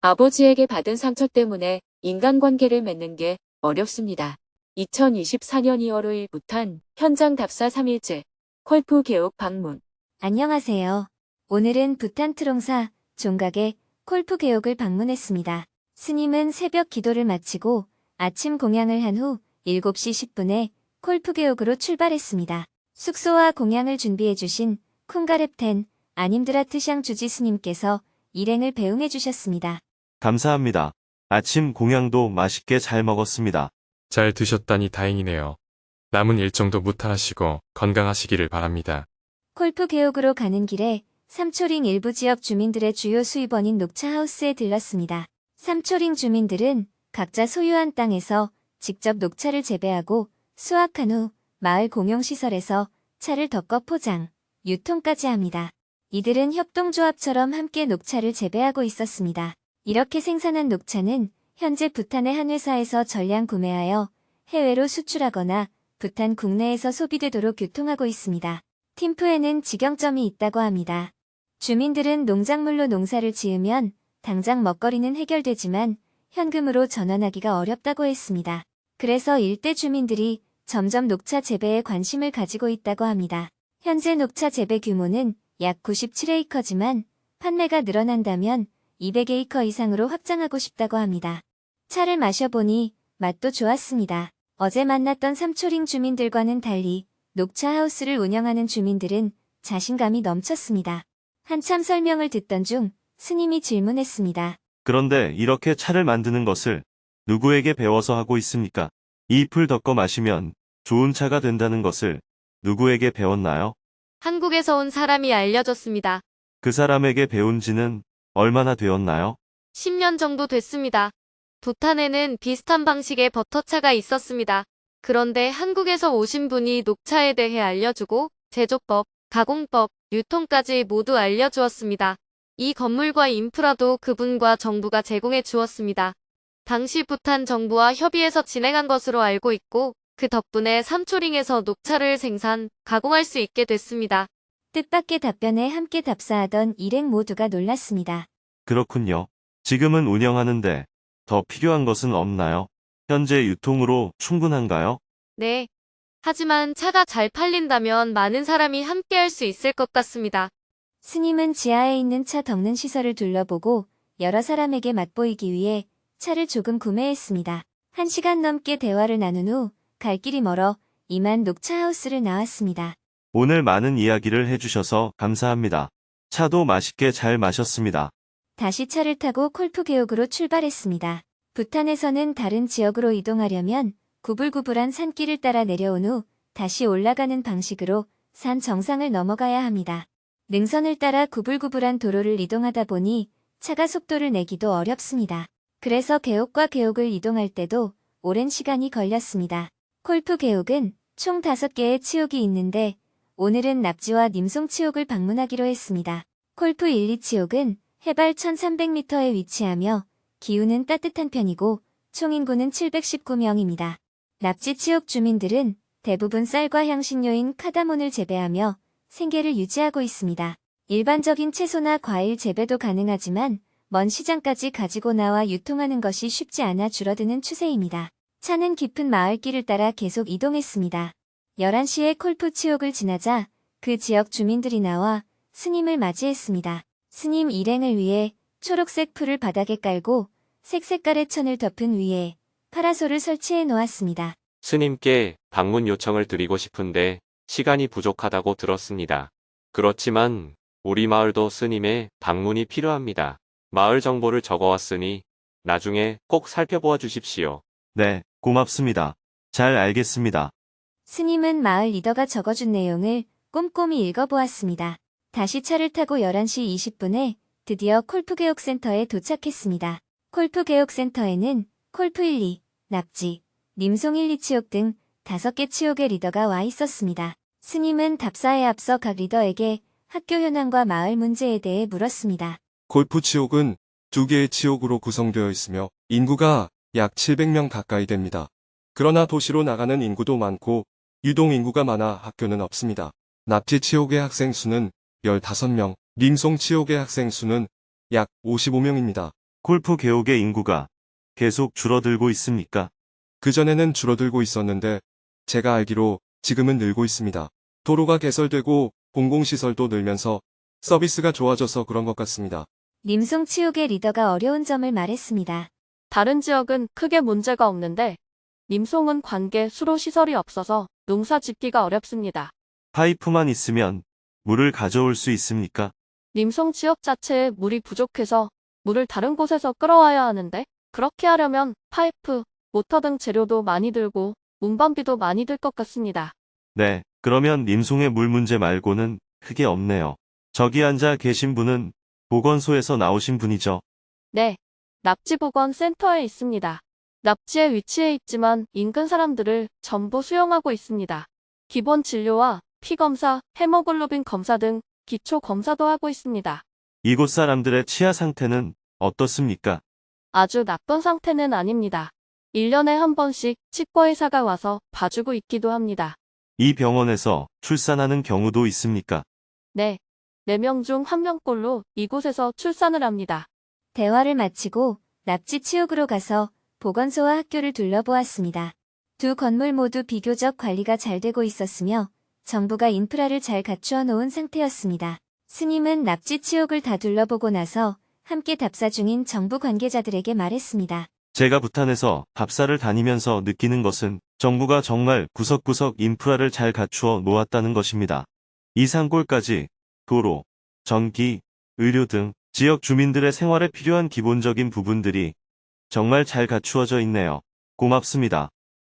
아버지에게 받은 상처 때문에 인간관계를 맺는 게 어렵습니다. 2024년 2월 5일 부탄 현장 답사 3일째 콜프 개옥 방문 안녕하세요. 오늘은 부탄 트롱사 종각의 콜프 개옥을 방문했습니다. 스님은 새벽 기도를 마치고 아침 공양을 한 후 7시 10분에 콜프 개옥으로 출발했습니다. 숙소와 공양을 준비해 주신 쿵가렙텐 아님드라트샹 주지 스님께서 일행을 배웅해 주셨습니다. 감사합니다. 아침 공양도 맛있게 잘 먹었습니다. 잘 드셨다니 다행이네요. 남은 일정도 무탈하시고 건강하시기를 바랍니다. 콜프 개옥으로 가는 길에 삼초링 일부 지역 주민들의 주요 수입원인 녹차하우스에 들렀습니다. 삼초링 주민들은 각자 소유한 땅에서 직접 녹차를 재배하고 수확한 후 마을 공용시설에서 차를 덮어 포장, 유통까지 합니다. 이들은 협동조합처럼 함께 녹차를 재배하고 있었습니다. 이렇게 생산한 녹차는 현재 부탄의 한 회사에서 전량 구매하여 해외로 수출하거나 부탄 국내에서 소비되도록 교통하고 있습니다. 팀프에는 직영점이 있다고 합니다. 주민들은 농작물로 농사를 지으면 당장 먹거리는 해결되지만 현금으로 전환하기가 어렵다고 했습니다. 그래서 일대 주민들이 점점 녹차 재배에 관심을 가지고 있다고 합니다. 현재 녹차 재배 규모는 약 97에이커지만 판매가 늘어난다면 200에이커 이상으로 확장하고 싶다고 합니다. 차를 마셔보니 맛도 좋았습니다. 어제 만났던 삼초링 주민들과는 달리 녹차 하우스를 운영하는 주민들은 자신감이 넘쳤습니다. 한참 설명을 듣던 중 스님이 질문했습니다. 그런데 이렇게 차를 만드는 것을 누구에게 배워서 하고 있습니까? 이 풀 덮어 마시면 좋은 차가 된다는 것을 누구에게 배웠나요? 한국에서 온 사람이 알려줬습니다. 그 사람에게 배운 지는 얼마나 되었나요? 10년 정도 됐습니다. 부탄에는 비슷한 방식의 버터차가 있었습니다. 그런데 한국에서 오신 분이 녹차에 대해 알려주고 제조법, 가공법, 유통까지 모두 알려주었습니다. 이 건물과 인프라도 그분과 정부가 제공해 주었습니다. 당시 부탄 정부와 협의해서 진행한 것으로 알고 있고 그 덕분에 삼초링에서 녹차를 생산, 가공할 수 있게 됐습니다. 뜻밖의 답변에 함께 답사하던 일행 모두가 놀랐습니다. 그렇군요. 지금은 운영하는데 더 필요한 것은 없나요? 현재 유통으로 충분한가요? 네. 하지만 차가 잘 팔린다면 많은 사람이 함께 할 수 있을 것 같습니다. 스님은 지하에 있는 차 덮는 시설을 둘러보고 여러 사람에게 맛보이기 위해 차를 조금 구매했습니다. 한 시간 넘게 대화를 나눈 후 갈 길이 멀어 이만 녹차 하우스를 나왔습니다. 오늘 많은 이야기를 해주셔서 감사합니다. 차도 맛있게 잘 마셨습니다. 다시 차를 타고 콜프 개옥으로 출발했습니다. 부탄에서는 다른 지역으로 이동하려면 구불구불한 산길을 따라 내려온 후 다시 올라가는 방식으로 산 정상을 넘어가야 합니다. 능선을 따라 구불구불한 도로를 이동하다 보니 차가 속도를 내기도 어렵습니다. 그래서 개옥과 개옥을 이동할 때도 오랜 시간이 걸렸습니다. 콜프 개옥은 총 5개의 치옥이 있는데 오늘은 납지와 님송 치옥을 방문하기로 했습니다. 콜프 1, 2 치옥은 해발 1300m에 위치하며 기후는 따뜻한 편이고 총 인구는 719명입니다. 납지 치옥 주민들은 대부분 쌀과 향신료인 카다몬을 재배하며 생계를 유지하고 있습니다. 일반적인 채소나 과일 재배도 가능하지만 먼 시장까지 가지고 나와 유통하는 것이 쉽지 않아 줄어드는 추세입니다. 차는 깊은 마을길을 따라 계속 이동했습니다. 11시에 콜프 치옥을 지나자 그 지역 주민들이 나와 스님을 맞이했습니다. 스님 일행을 위해 초록색 풀을 바닥에 깔고 색색깔의 천을 덮은 위에 파라솔을 설치해 놓았습니다. 스님께 방문 요청을 드리고 싶은데 시간이 부족하다고 들었습니다. 그렇지만 우리 마을도 스님의 방문이 필요합니다. 마을 정보를 적어왔으니 나중에 꼭 살펴보아 주십시오. 네, 고맙습니다. 잘 알겠습니다. 스님은 마을 리더가 적어준 내용을 꼼꼼히 읽어보았습니다. 다시 차를 타고 11시 20분에 드디어 콜프개옥센터에 도착했습니다. 콜프개옥센터에는 콜프 1, 2, 납지, 님송 1, 2 치옥 등 5개 치옥의 리더가 와 있었습니다. 스님은 답사에 앞서 각 리더에게 학교 현황과 마을 문제에 대해 물었습니다. 골프 치옥은 두 개의 지옥으로 구성되어 있으며 인구가 약 700명 가까이 됩니다. 그러나 도시로 나가는 인구도 많고 유동 인구가 많아 학교는 없습니다. 납치 치옥의 학생 수는 15명, 림송 치옥의 학생 수는 약 55명입니다. 콜프 개옥의 인구가 계속 줄어들고 있습니까? 그전에는 줄어들고 있었는데 제가 알기로 지금은 늘고 있습니다. 도로가 개설되고 공공시설도 늘면서 서비스가 좋아져서 그런 것 같습니다. 님송 치옥의 리더가 어려운 점을 말했습니다. 다른 지역은 크게 문제가 없는데 님송은 관계 수로 시설이 없어서 농사 짓기가 어렵습니다. 파이프만 있으면 물을 가져올 수 있습니까? 님송 지역 자체에 물이 부족해서 물을 다른 곳에서 끌어와야 하는데 그렇게 하려면 파이프, 모터 등 재료도 많이 들고 운반비도 많이 들 것 같습니다. 네, 그러면 님송의 물 문제 말고는 크게 없네요. 저기 앉아 계신 분은 보건소에서 나오신 분이죠. 네, 납치보건 센터에 있습니다. 납치에 위치해 있지만 인근 사람들을 전부 수용하고 있습니다. 기본 진료와 피검사, 헤모글로빈 검사 등 기초 검사도 하고 있습니다. 이곳 사람들의 치아 상태는 어떻습니까? 아주 나쁜 상태는 아닙니다. 1년에 한 번씩 치과의사가 와서 봐주고 있기도 합니다. 이 병원에서 출산하는 경우도 있습니까? 네. 4명 중 1명꼴로 이곳에서 출산을 합니다. 대화를 마치고 납치 치옥으로 가서 보건소와 학교를 둘러보았습니다. 두 건물 모두 비교적 관리가 잘 되고 있었으며 정부가 인프라를 잘 갖추어 놓은 상태였습니다. 스님은 납치 치옥을 다 둘러보고 나서 함께 답사 중인 정부 관계자들에게 말했습니다. 제가 부탄에서 답사를 다니면서 느끼는 것은 정부가 정말 구석구석 인프라를 잘 갖추어 놓았다는 것입니다. 이 산골까지 도로, 전기, 의료 등 지역 주민들의 생활에 필요한 기본적인 부분들이 정말 잘 갖추어져 있네요. 고맙습니다.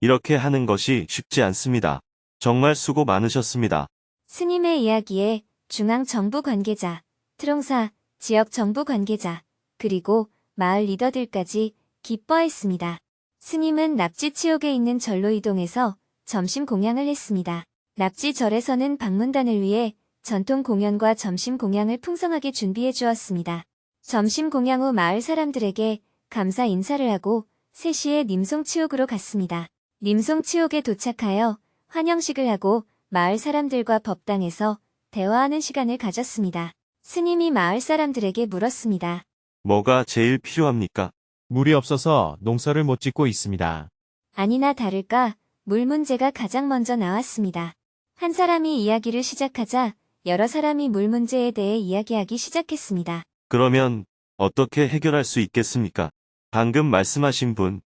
이렇게 하는 것이 쉽지 않습니다. 정말 수고 많으셨습니다. 스님의 이야기에 중앙 정부 관계자, 트롱사, 지역 정부 관계자, 그리고 마을 리더들까지 기뻐했습니다. 스님은 납치 치옥에 있는 절로 이동해서 점심 공양을 했습니다. 납치 절에서는 방문단을 위해 전통 공연과 점심 공양을 풍성하게 준비해 주었습니다. 점심 공양 후 마을 사람들에게 감사 인사를 하고 3시에 님송 치옥으로 갔습니다. 님송 치옥에 도착하여 환영식을 하고 마을 사람들과 법당에서 대화하는 시간을 가졌습니다. 스님이 마을 사람들에게 물었습니다. 뭐가 제일 필요합니까? 물이 없어서 농사를 못 짓고 있습니다. 아니나 다를까 물 문제가 가장 먼저 나왔습니다. 한 사람이 이야기를 시작하자 여러 사람이 물 문제에 대해 이야기하기 시작했습니다. 그러면 어떻게 해결할 수 있겠습니까? 방금 말씀하신 분,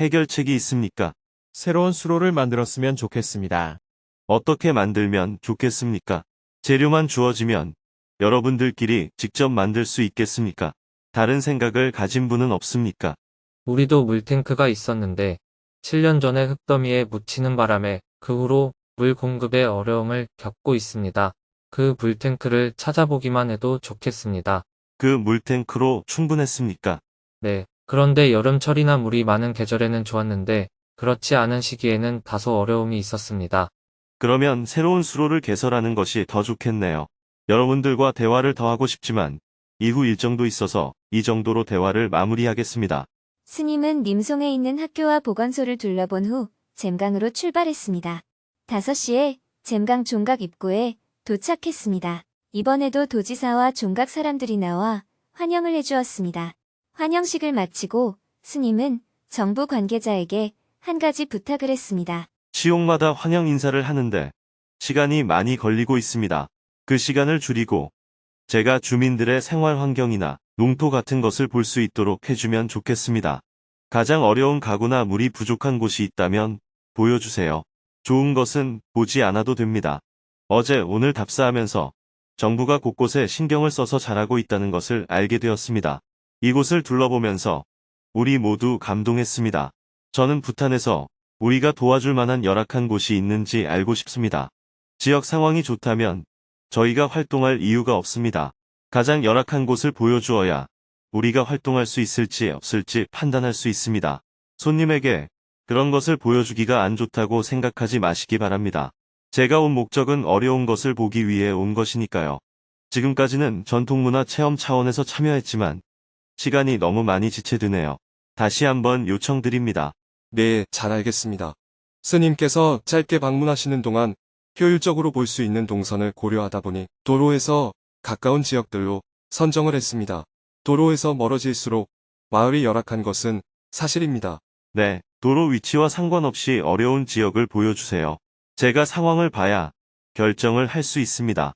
해결책이 있습니까? 새로운 수로를 만들었으면 좋겠습니다. 어떻게 만들면 좋겠습니까? 재료만 주어지면 여러분들끼리 직접 만들 수 있겠습니까? 다른 생각을 가진 분은 없습니까? 우리도 물탱크가 있었는데 7년 전에 흙더미에 묻히는 바람에 그 후로 물 공급에 어려움을 겪고 있습니다. 그 물탱크를 찾아보기만 해도 좋겠습니다. 그 물탱크로 충분했습니까? 네. 그런데 여름철이나 물이 많은 계절에는 좋았는데 그렇지 않은 시기에는 다소 어려움이 있었습니다. 그러면 새로운 수로를 개설하는 것이 더 좋겠네요. 여러분들과 대화를 더 하고 싶지만 이후 일정도 있어서 이 정도로 대화를 마무리하겠습니다. 스님은 님송에 있는 학교와 보건소를 둘러본 후 잼강으로 출발했습니다. 5시에 잼강 종각 입구에 도착했습니다. 이번에도 도지사와 종각 사람들이 나와 환영을 해주었습니다. 환영식을 마치고 스님은 정부 관계자에게 한 가지 부탁을 했습니다. 지역마다 환영 인사를 하는데 시간이 많이 걸리고 있습니다. 그 시간을 줄이고 제가 주민들의 생활 환경이나 농토 같은 것을 볼 수 있도록 해주면 좋겠습니다. 가장 어려운 가구나 물이 부족한 곳이 있다면 보여주세요. 좋은 것은 보지 않아도 됩니다. 어제 오늘 답사하면서 정부가 곳곳에 신경을 써서 잘하고 있다는 것을 알게 되었습니다. 이곳을 둘러보면서 우리 모두 감동했습니다. 저는 부탄에서 우리가 도와줄 만한 열악한 곳이 있는지 알고 싶습니다. 지역 상황이 좋다면 저희가 활동할 이유가 없습니다. 가장 열악한 곳을 보여주어야 우리가 활동할 수 있을지 없을지 판단할 수 있습니다. 손님에게 그런 것을 보여주기가 안 좋다고 생각하지 마시기 바랍니다. 제가 온 목적은 어려운 것을 보기 위해 온 것이니까요. 지금까지는 전통문화 체험 차원에서 참여했지만 시간이 너무 많이 지체되네요. 다시 한번 요청드립니다. 네, 잘 알겠습니다. 스님께서 짧게 방문하시는 동안 효율적으로 볼 수 있는 동선을 고려하다 보니 도로에서 가까운 지역들로 선정을 했습니다. 도로에서 멀어질수록 마을이 열악한 것은 사실입니다. 네, 도로 위치와 상관없이 어려운 지역을 보여주세요. 제가 상황을 봐야 결정을 할 수 있습니다.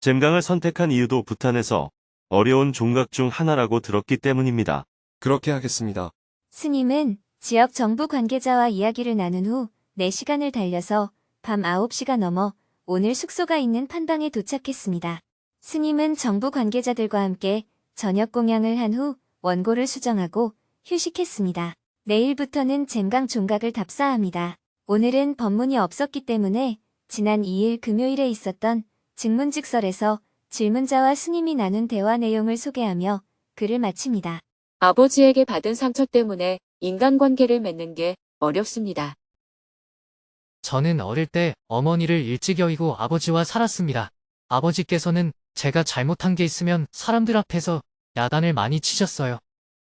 잼강을 선택한 이유도 부탄에서 어려운 종각 중 하나라고 들었기 때문입니다. 그렇게 하겠습니다. 스님은 지역 정부 관계자와 이야기를 나눈 후 4시간을 달려서 밤 9시가 넘어 오늘 숙소가 있는 판방에 도착했습니다. 스님은 정부 관계자들과 함께 저녁 공양을 한 후 원고를 수정하고 휴식했습니다. 내일부터는 잼강 종각을 답사합니다. 오늘은 법문이 없었기 때문에 지난 2일 금요일에 있었던 증문직설에서 질문자와 스님이 나눈 대화 내용을 소개하며 글을 마칩니다. 아버지에게 받은 상처 때문에 인간관계를 맺는 게 어렵습니다. 저는 어릴 때 어머니를 일찍 여의고 아버지와 살았습니다. 아버지께서는 제가 잘못한 게 있으면 사람들 앞에서 야단을 많이 치셨어요.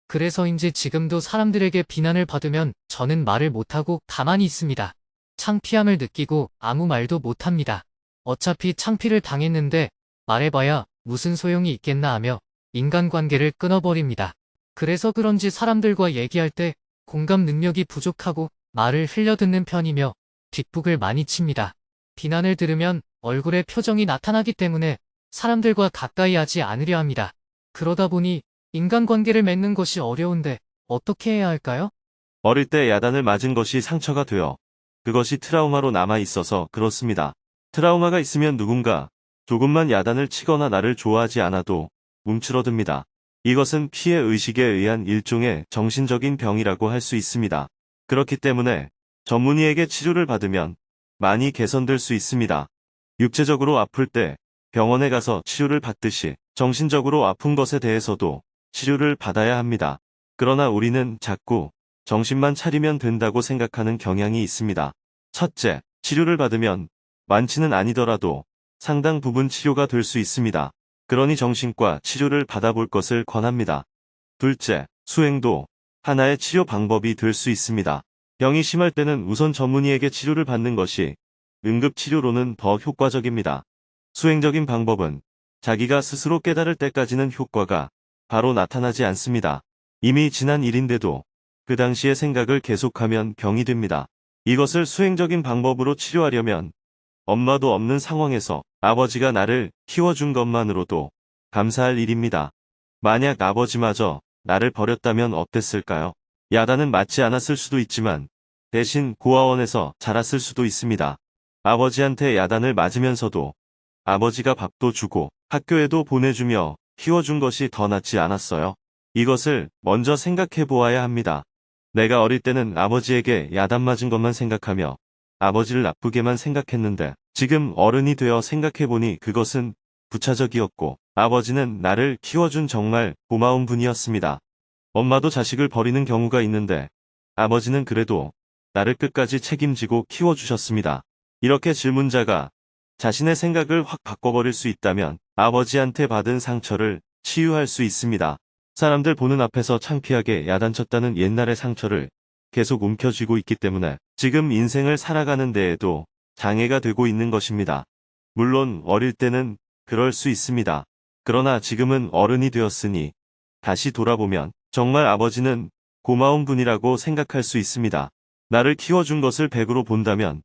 그래서인지 지금도 사람들에게 비난을 받으면 저는 말을 못하고 가만히 있습니다. 창피함을 느끼고 아무 말도 못합니다. 어차피 창피를 당했는데 말해봐야 무슨 소용이 있겠나 하며 인간관계를 끊어버립니다. 그래서 그런지 사람들과 얘기할 때 공감 능력이 부족하고 말을 흘려듣는 편이며 뒷북을 많이 칩니다. 비난을 들으면 얼굴에 표정이 나타나기 때문에 사람들과 가까이 하지 않으려 합니다. 그러다 보니 인간관계를 맺는 것이 어려운데 어떻게 해야 할까요? 어릴 때 야단을 맞은 것이 상처가 되어 그것이 트라우마로 남아 있어서 그렇습니다. 트라우마가 있으면 누군가 조금만 야단을 치거나 나를 좋아하지 않아도 움츠러듭니다. 이것은 피해 의식에 의한 일종의 정신적인 병이라고 할 수 있습니다. 그렇기 때문에 전문의에게 치료를 받으면 많이 개선될 수 있습니다. 육체적으로 아플 때 병원에 가서 치료를 받듯이 정신적으로 아픈 것에 대해서도 치료를 받아야 합니다. 그러나 우리는 자꾸 정신만 차리면 된다고 생각하는 경향이 있습니다. 첫째, 치료를 받으면 완치는 아니더라도 상당 부분 치료가 될 수 있습니다. 그러니 정신과 치료를 받아볼 것을 권합니다. 둘째, 수행도 하나의 치료 방법이 될 수 있습니다. 병이 심할 때는 우선 전문의에게 치료를 받는 것이 응급치료로는 더 효과적입니다. 수행적인 방법은 자기가 스스로 깨달을 때까지는 효과가 바로 나타나지 않습니다. 이미 지난 일인데도 그 당시의 생각을 계속하면 병이 됩니다. 이것을 수행적인 방법으로 치료하려면 엄마도 없는 상황에서 아버지가 나를 키워준 것만으로도 감사할 일입니다. 만약 아버지마저 나를 버렸다면 어땠을까요? 야단은 맞지 않았을 수도 있지만 대신 고아원에서 자랐을 수도 있습니다. 아버지한테 야단을 맞으면서도 아버지가 밥도 주고 학교에도 보내주며 키워준 것이 더 낫지 않았어요. 이것을 먼저 생각해 보아야 합니다. 내가 어릴 때는 아버지에게 야단 맞은 것만 생각하며 아버지를 나쁘게만 생각했는데 지금 어른이 되어 생각해보니 그것은 부차적이었고 아버지는 나를 키워준 정말 고마운 분이었습니다. 엄마도 자식을 버리는 경우가 있는데 아버지는 그래도 나를 끝까지 책임지고 키워주셨습니다. 이렇게 질문자가 자신의 생각을 확 바꿔버릴 수 있다면 아버지한테 받은 상처를 치유할 수 있습니다. 사람들 보는 앞에서 창피하게 야단쳤다는 옛날의 상처를 계속 움켜쥐고 있기 때문에 지금 인생을 살아가는 데에도 장애가 되고 있는 것입니다. 물론 어릴 때는 그럴 수 있습니다. 그러나 지금은 어른이 되었으니 다시 돌아보면 정말 아버지는 고마운 분이라고 생각할 수 있습니다. 나를 키워준 것을 100으로 본다면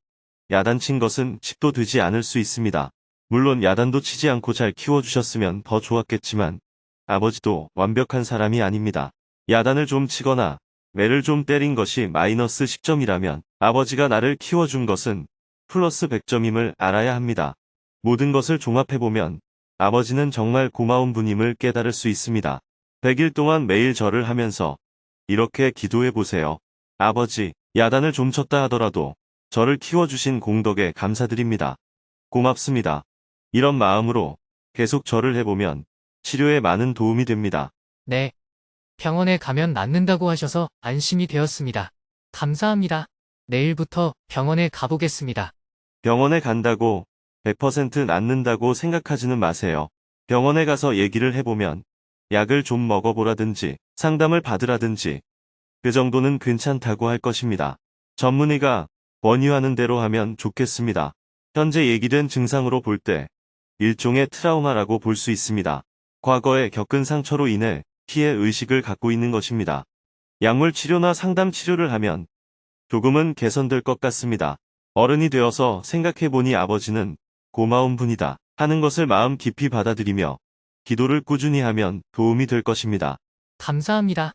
야단친 것은 10도 되지 않을 수 있습니다. 물론 야단도 치지 않고 잘 키워주셨으면 더 좋았겠지만 아버지도 완벽한 사람이 아닙니다. 야단을 좀 치거나 매를 좀 때린 것이 마이너스 10점이라면 아버지가 나를 키워준 것은 플러스 100점임을 알아야 합니다. 모든 것을 종합해보면 아버지는 정말 고마운 분임을 깨달을 수 있습니다. 100일 동안 매일 절을 하면서 이렇게 기도해 보세요. 아버지, 야단을 좀 쳤다 하더라도 저를 키워주신 공덕에 감사드립니다. 고맙습니다. 이런 마음으로 계속 절을 해보면 치료에 많은 도움이 됩니다. 네. 병원에 가면 낫는다고 하셔서 안심이 되었습니다. 감사합니다. 내일부터 병원에 가보겠습니다. 병원에 간다고 100% 낫는다고 생각하지는 마세요. 병원에 가서 얘기를 해보면 약을 좀 먹어보라든지 상담을 받으라든지 그 정도는 괜찮다고 할 것입니다. 전문의가 권유하는 대로 하면 좋겠습니다. 현재 얘기된 증상으로 볼 때 일종의 트라우마라고 볼 수 있습니다. 과거에 겪은 상처로 인해 피해 의식을 갖고 있는 것입니다. 약물 치료나 상담 치료를 하면 조금은 개선될 것 같습니다. 어른이 되어서 생각해보니 아버지는 고마운 분이다 하는 것을 마음 깊이 받아들이며 기도를 꾸준히 하면 도움이 될 것입니다. 감사합니다.